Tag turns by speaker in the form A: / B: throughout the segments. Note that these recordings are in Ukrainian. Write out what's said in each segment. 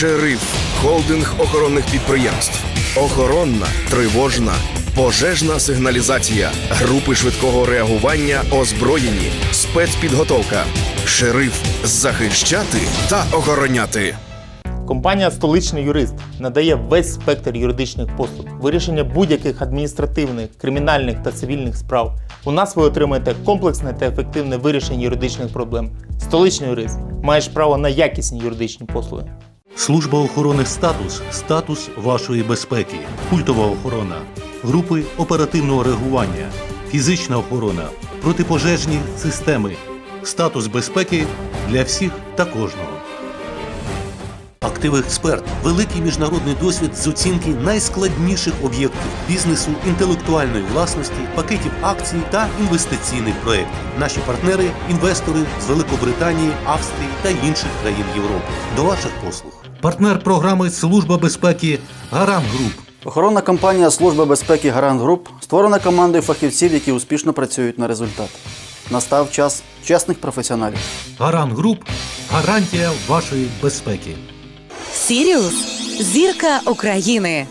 A: Шериф холдинг охоронних підприємств. Охоронна, тривожна, пожежна сигналізація, групи швидкого реагування, озброєні, спецпідготовка. Шериф захищати та охороняти.
B: Компанія Столичний юрист надає весь спектр юридичних послуг, вирішення будь-яких адміністративних, кримінальних та цивільних справ. У нас ви отримаєте комплексне та ефективне вирішення юридичних проблем. Столичний юрист маєш право на якісні юридичні послуги.
C: Служба охорони статус статус вашої безпеки, культова охорона, групи оперативного реагування, фізична охорона, протипожежні системи, статус безпеки для всіх та кожного. Актив Експерт великий міжнародний досвід з оцінки найскладніших об'єктів бізнесу, інтелектуальної власності, пакетів акцій та інвестиційних проєктів. Наші партнери інвестори з Великобританії, Австрії та інших країн Європи. До ваших послуг. Партнер програми Служба безпеки Гарант Груп.
D: Охоронна компанія Служба безпеки Гарант Груп створена командою фахівців, які успішно працюють на результат. Настав час чесних професіоналів.
C: Гарант Груп гарантія вашої безпеки.
E: Сіріус зірка України.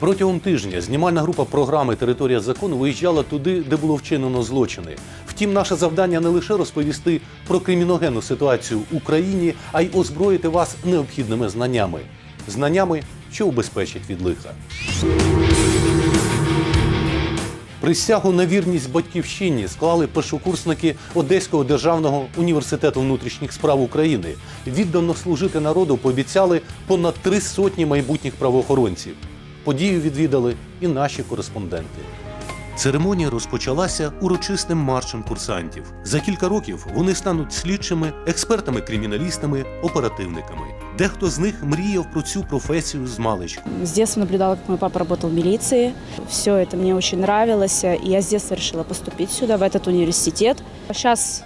C: Протягом тижня знімальна група програми Територія закону виїжджала туди, де було вчинено злочини. Втім, наше завдання не лише розповісти про криміногенну ситуацію в Україні, а й озброїти вас необхідними знаннями. Знаннями, що убезпечить від лиха. Присягу на вірність батьківщині склали першокурсники Одеського державного університету внутрішніх справ України. Віддано служити народу пообіцяли понад три сотні майбутніх правоохоронців. Подію відвідали і наші кореспонденти. Церемонія розпочалася урочистим маршем курсантів. За кілька років вони стануть слідчими, експертами-криміналістами, оперативниками. Дехто з них мріяв про цю професію з маличку.
F: С детства наблюдала, как мой папа работал в милиции. Все это мне очень нравилось. И я с детства решила поступить сюда, в этот университет. Сейчас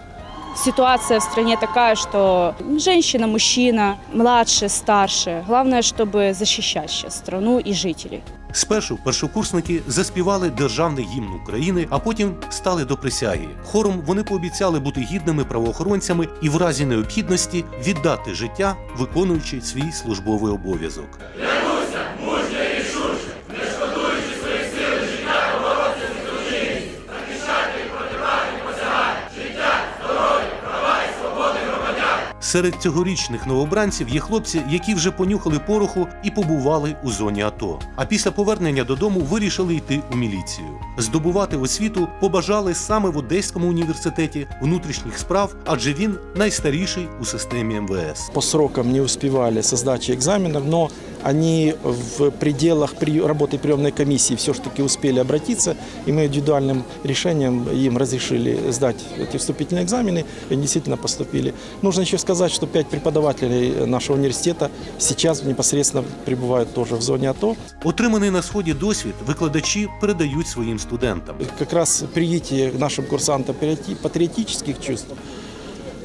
F: ситуация в стране такая, что женщина, мужчина, младше, старше. Главное, чтобы защищать сейчас страну и жителей.
C: Спершу першокурсники заспівали державний гімн України, а потім стали до присяги. Хором вони пообіцяли бути гідними правоохоронцями і в разі необхідності віддати життя, виконуючи свій службовий обов'язок. Серед цьогорічних новобранців є хлопці, які вже понюхали пороху і побували у зоні АТО. А після повернення додому вирішили йти у міліцію. Здобувати освіту побажали саме в Одеському університеті внутрішніх справ, адже він найстаріший у системі МВС.
G: по срокам не успівали создачі екзаменів, но они в пределах при- работы приемной комиссии все-таки успели обратиться, и мы индивидуальным решением им разрешили сдать эти вступительные экзамены, и они действительно поступили. Нужно еще сказать, что пять преподавателей нашего университета сейчас непосредственно пребывают тоже в зоне АТО.
C: Отриманий на сході досвід викладачі передають своїм студентам.
G: Как раз привитие нашим курсантам патриоти- патриотических чувств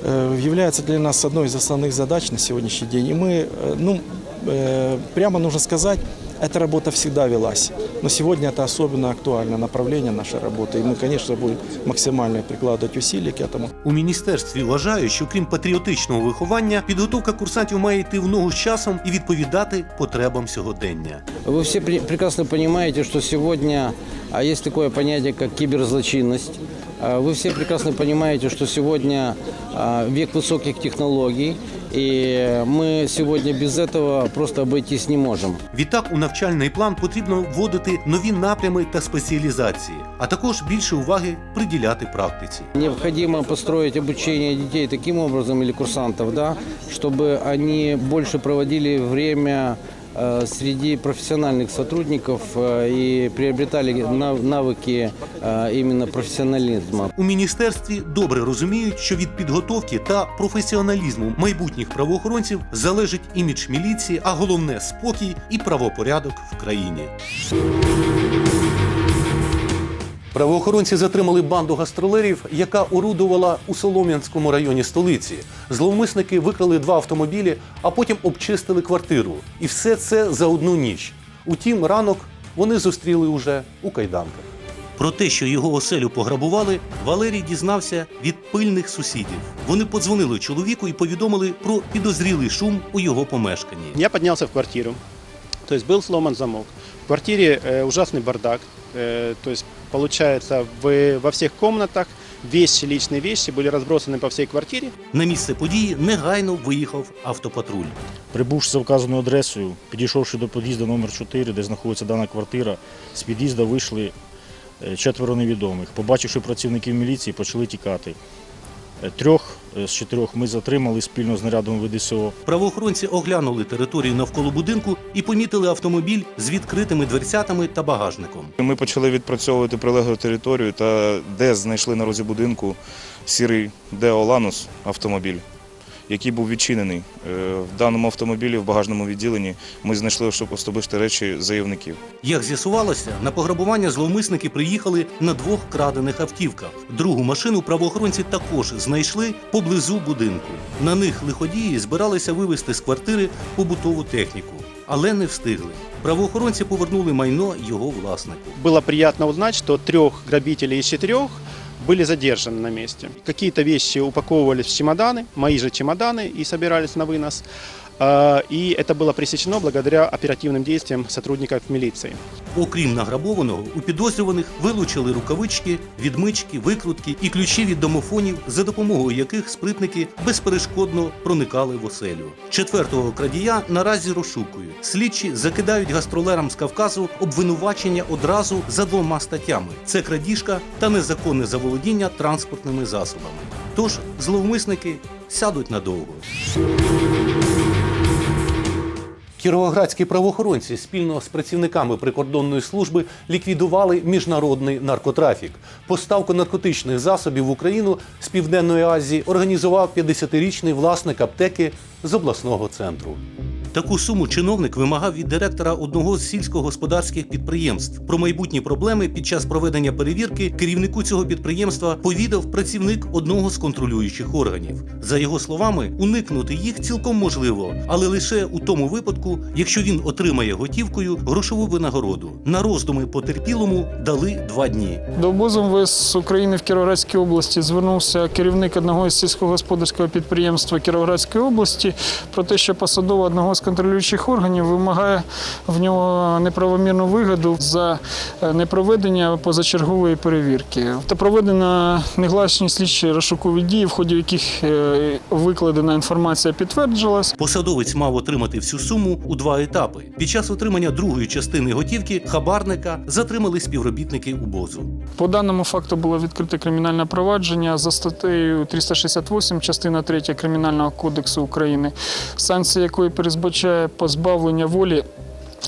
G: э, является для нас одной из основных задач на сегодняшний день. И мы, э, ну, э, прямо нужно сказать, эта работа всегда велась. Но сегодня это особенно актуальное направление нашей работы. И мы, конечно, будем максимально прикладывать усилия к этому.
C: У міністерстві вважають, що крім патріотичного виховання, підготовка курсантів має йти в ногу з часом і відповідати потребам сьогодення.
H: Вы все пре- прекрасно понимаете, что сегодня а, есть такое понятие, как киберзлочинность. А, Вы все прекрасно понимаете, что сегодня а, век высоких технологий, и мы сегодня без этого просто обойтись не можем.
C: Відтак у навчальний план потрібно вводити нові напрями та спеціалізації, а також більше уваги приділяти практиці.
H: Необходимо построить обучение детей таким образом или курсантов, да, чтобы они больше проводили время э, среди профессиональных сотрудников э, и приобретали нав- навыки э, именно профессионализма.
C: У міністерстві добре розуміють, що від підготовки та професіоналізму майбутніх правоохоронців залежить імідж міліції, а головне спокій і правопорядок в країні. Правоохоронці затримали банду гастролерів, яка орудувала у Солом'янському районі столиці. Зловмисники викрали два автомобілі, а потім обчистили квартиру. І все це за одну ніч. Утім, ранок вони зустріли уже у кайданках. Про те, що його оселю пограбували, Валерій дізнався від пильних сусідів. Вони подзвонили чоловіку і повідомили про підозрілий шум у його помешканні.
I: Я поднялся в квартиру, то есть был сломан замок. В квартире э, ужасный бардак, э, то есть получается в, во всех комнатах вещи, личные вещи были разбросаны по всей квартире.
C: На місце події негайно виїхав автопатруль.
J: Прибувши за вказаною адресою, підійшовши до під'їзду номер 4, де знаходиться дана квартира, з під'їзду вийшли е, четверо невідомих. Побачивши працівників міліції, почали тікати. Е, Трьох е, з чотирьох ми затримали спільно з нарядом ВДСО.
C: Правоохоронці оглянули територію навколо будинку і помітили автомобіль з відкритими дверцятами та багажником.
K: Ми почали відпрацьовувати прилеглу територію та де знайшли на розі будинку сірий Део Ланус автомобіль, який був відчинений. Е, В даному автомобілі в багажному відділенні ми знайшли особисті речі заявників.
C: Як з'ясувалося, на пограбування зловмисники приїхали на двох крадених автівках. Другу машину правоохоронці також знайшли поблизу будинку. На них лиходії збиралися вивезти з квартири побутову техніку, але не встигли. Правоохоронці повернули майно його власнику.
I: Было приятно узнать, что трех грабителей из четырех были задержаны на месте. Какие-то вещи упаковывались в чемоданы, мои же чемоданы, и собирались на вынос. А, И это было пресечено благодаря оперативным действиям сотрудников милиции.
C: Окрім награбованого, у підозрюваних вилучили рукавички, відмички, викрутки і ключі від домофонів, за допомогою яких спритники безперешкодно проникали в оселю. Четвертого крадія наразі розшукують. Слідчі закидають гастролерам з Кавказу обвинувачення одразу за двома статтями: це крадіжка та незаконне заволодіння транспортними засобами. Тож зловмисники сядуть надовго. Кіровоградські правоохоронці спільно з працівниками прикордонної служби ліквідували міжнародний наркотрафік. Поставку наркотичних засобів в Україну з Південної Азії організував 50-річний власник аптеки з обласного центру. Таку суму чиновник вимагав від директора одного з сільськогосподарських підприємств. Про майбутні проблеми під час проведення перевірки керівнику цього підприємства повідав працівник одного з контролюючих органів. За його словами, уникнути їх цілком можливо, але лише у тому випадку, якщо він отримає готівкою грошову винагороду. На роздуми потерпілому дали два дні.
L: До обозу МВС України в Кіровоградській області звернувся керівник одного із сільськогосподарського підприємства Кіровоградської області про те, що посадова одного з контролюючих органів вимагає в нього неправомірну вигоду за е, непроведення позачергової перевірки. Та проведено негласні слідчі розшукові дії, в ході яких е, викладена інформація підтверджилась.
C: Посадовець мав отримати всю суму у два етапи. Під час отримання другої частини готівки хабарника затримали співробітники УБОЗу.
L: По даному факту було відкрите кримінальне провадження за статтею 368, частина 3 Кримінального кодексу України, санкція якої передбачає позбавлення волі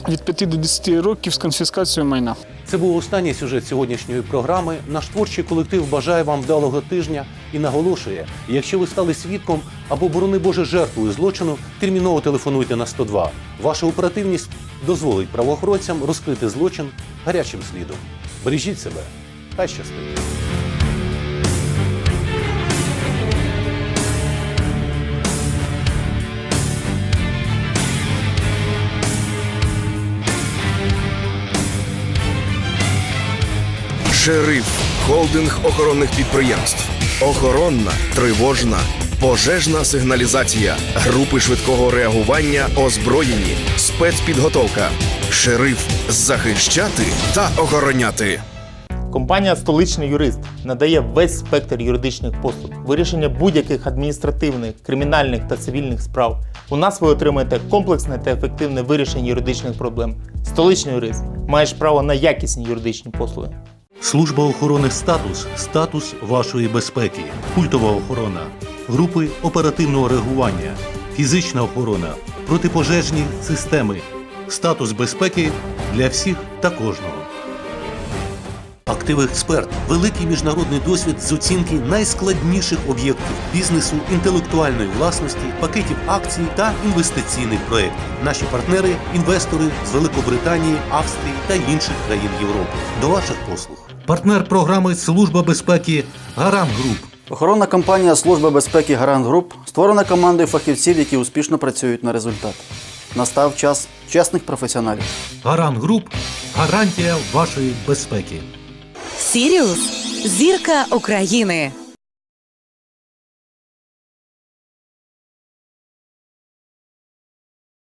L: від 5 до 10 років з конфіскацією майна.
C: Це був останній сюжет сьогоднішньої програми. Наш творчий колектив бажає вам вдалого тижня і наголошує: якщо ви стали свідком або, борони Боже, жертвою злочину, терміново телефонуйте на 102. Ваша оперативність дозволить правоохоронцям розкрити злочин гарячим слідом. Бережіть себе, хай щастить!
A: Шериф холдинг охоронних підприємств. Охоронна, тривожна, пожежна сигналізація, групи швидкого реагування, озброєні, спецпідготовка. Шериф захищати та охороняти.
B: Компанія Столичний юрист надає весь спектр юридичних послуг, вирішення будь-яких адміністративних, кримінальних та цивільних справ. У нас ви отримаєте комплексне та ефективне вирішення юридичних проблем. Столичний юрист маєш право на якісні юридичні послуги.
C: Служба охорони статус статус вашої безпеки, культова охорона, групи оперативного реагування, фізична охорона, протипожежні системи, статус безпеки для всіх та кожного. Актив Експерт великий міжнародний досвід з оцінки найскладніших об'єктів бізнесу, інтелектуальної власності, пакетів акцій та інвестиційних проєктів. Наші партнери інвестори з Великобританії, Австрії та інших країн Європи. До ваших послуг. Партнер програми Служба безпеки Гарам Груп.
D: Охоронна компанія Служби безпеки Гарант Груп створена командою фахівців, які успішно працюють на результат. Настав час чесних професіоналів.
C: Гарант Груп гарантія вашої безпеки.
E: Сіріус зірка України.